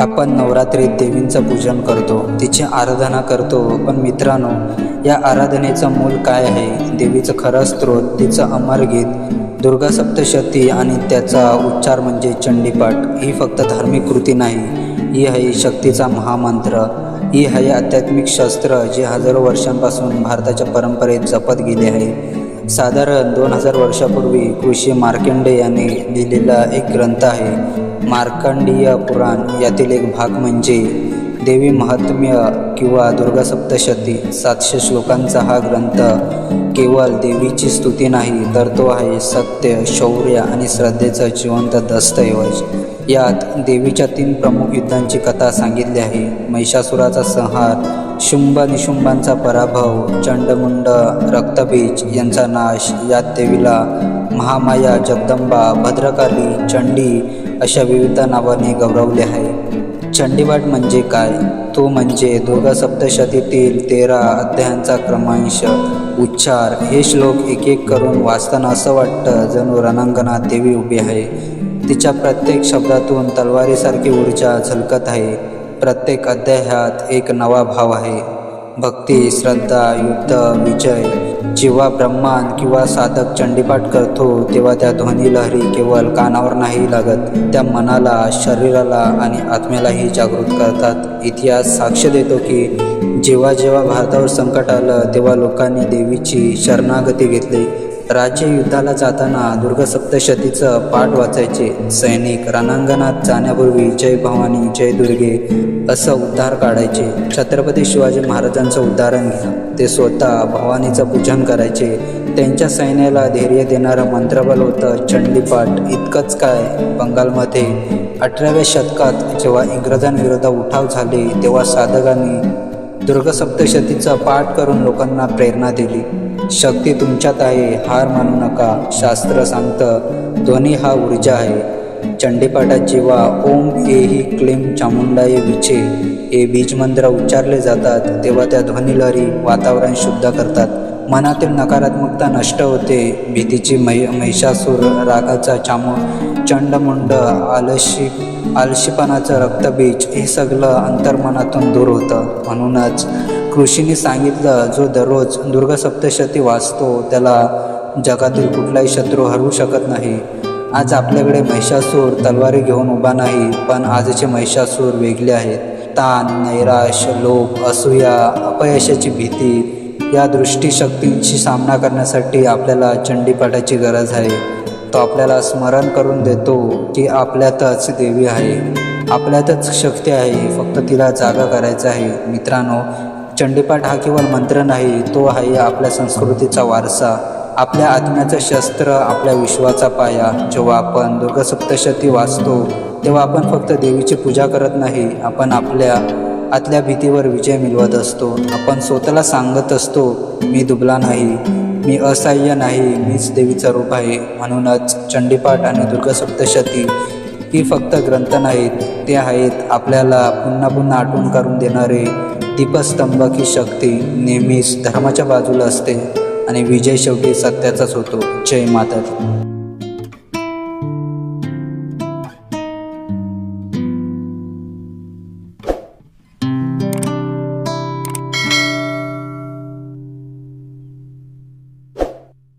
आपण नवरात्रीत देवींचं पूजन करतो तिची आराधना करतो. पण मित्रांनो या आराधनेचं मूल काय आहे? देवीचं खरं स्रोत तिचं अमर गीत दुर्गा सप्तशती आणि त्याचा उच्चार म्हणजे चंडीपाठ ही फक्त धार्मिक कृती नाही. ही आहे शक्तीचा महामंत्र. ही आहे आध्यात्मिक शस्त्र जे हजारो वर्षांपासून भारताच्या परंपरेत जपत गेले आहे. साधारण दोन हजार वर्षापूर्वी ऋषी मार्कंडे यांनी लिहिलेला एक ग्रंथ आहे मार्कंडीय पुराण. यातील एक भाग म्हणजे देवी महात्म्य किंवा दुर्गा सप्तशती. सातशे श्लोकांचा हा ग्रंथ केवळ देवीची स्तुती नाही तर तो आहे सत्य शौर्य आणि श्रद्धेचा जिवंत दस्तऐवज. यात देवीच्या तीन प्रमुख युद्धांची कथा सांगितली आहे. महिषासुराचा संहार शुंभ निशुंभांचा पराभव चंडमुंड रक्तबीज यांचा नाश यात देवीला महामाया जगदंबा भद्रकाली चंडी अशा विविध नावाने गौरवले आहे. चंडीवाट म्हणजे काय? तो म्हणजे दुर्गा सप्तशतीतील तेरा अध्यायांचा क्रमांश. उच्चार हे श्लोक एक एक करून वाचताना असं वाटतं जणू रणांगणात देवी उभी आहे. तिच्या प्रत्येक शब्दातून तलवारीसारखी ऊर्जा झलकत आहे. प्रत्येक अध्यायात एक नवा भाव आहे. भक्ती श्रद्धा युद्ध विजय. जेव्हा ब्रह्मान किंवा साधक चंडीपाठ करतो तेव्हा त्या ध्वनी लहरी केवळ कानावर नाही लागत त्या मनाला शरीराला आणि आत्म्यालाही जागृत करतात. इतिहास साक्ष देतो की जेव्हा जेव्हा भारतावर संकट आलं तेव्हा लोकांनी देवीची शरणागती घेतली. राज्य युद्धाला जाताना दुर्गा सप्तशतीचं पाठ वाचायचे. सैनिक रणांगणात जाण्यापूर्वी जय भवानी जय दुर्गे असं उद्धार काढायचे. छत्रपती शिवाजी महाराजांचं उदाहरण घ्या. ते स्वतः भवानीचं पूजन करायचे. त्यांच्या सैन्याला धैर्य देणारं मंत्रबल होतं चंडीपाठ. इतकंच काय बंगालमध्ये अठराव्या शतकात जेव्हा इंग्रजांविरोधात उठाव झाले तेव्हा साधकांनी दुर्गसप्तशतीचा पाठ करून लोकांना प्रेरणा दिली. शक्ती तुमच्यात आहे हार मानू नका शास्त्र सांगतं ध्वनी हा ऊर्जा आहे. चंडीपाठात जेव्हा ओम के ही क्लेम चामुंडाय विचे हे बीजमंत्र उच्चारले जातात तेव्हा त्या ध्वनिलहरी वातावरण शुद्ध करतात. मनातील नकारात्मकता नष्ट होते भीतीची मै महिषासूर रागाचा चामू चंडमुंड आलशी आलशीपणाचं रक्तबीज हे सगळं अंतर्मनातून दूर होतं. म्हणूनच कृषीने सांगितलं जो दररोज दुर्गा सप्तशती वाचतो त्याला जगातील कुठलाही शत्रू हरवू शकत नाही. आज आपल्याकडे महिषासूर तलवारी घेऊन उभा नाही पण आजचे महिषासूर वेगळे आहेत. ताण नैराश लोभ असूया अपयशाची भीती या दृष्टीशक्तींशी सामना करण्यासाठी आपल्याला चंडीपाठाची गरज आहे. तो आपल्याला स्मरण करून देतो की आपल्यातच देवी आहे. आपल्यातच शक्ती आहे. फक्त तिला जागा करायचं आहे. मित्रांनो चंडीपाठ हा केवळ मंत्र नाही तो आहे आपल्या संस्कृतीचा वारसा. आपल्या आत्म्याचं शस्त्र आपल्या विश्वाचा पाया. जेव्हा आपण दुर्गसप्तशती वाचतो तेव्हा आपण फक्त देवीची पूजा करत नाही. आपण आपल्या आतल्या भीतीवर विजय मिळवत असतो. आपण स्वतःला सांगत असतो मी दुबला नाही. मी असहाय्य नाही मीच देवीचं रूप आहे. म्हणूनच चंडीपाठ आणि दुर्गा सप्तशती ही फक्त ग्रंथ नाहीत ते आहेत आपल्याला पुन्हा पुन्हा आठवण करून देणारे दीपस्तंभ ही शक्ती. नेहमीच धर्माच्या बाजूला असते आणि विजय शेवटी सत्याचाच होतो. जय माता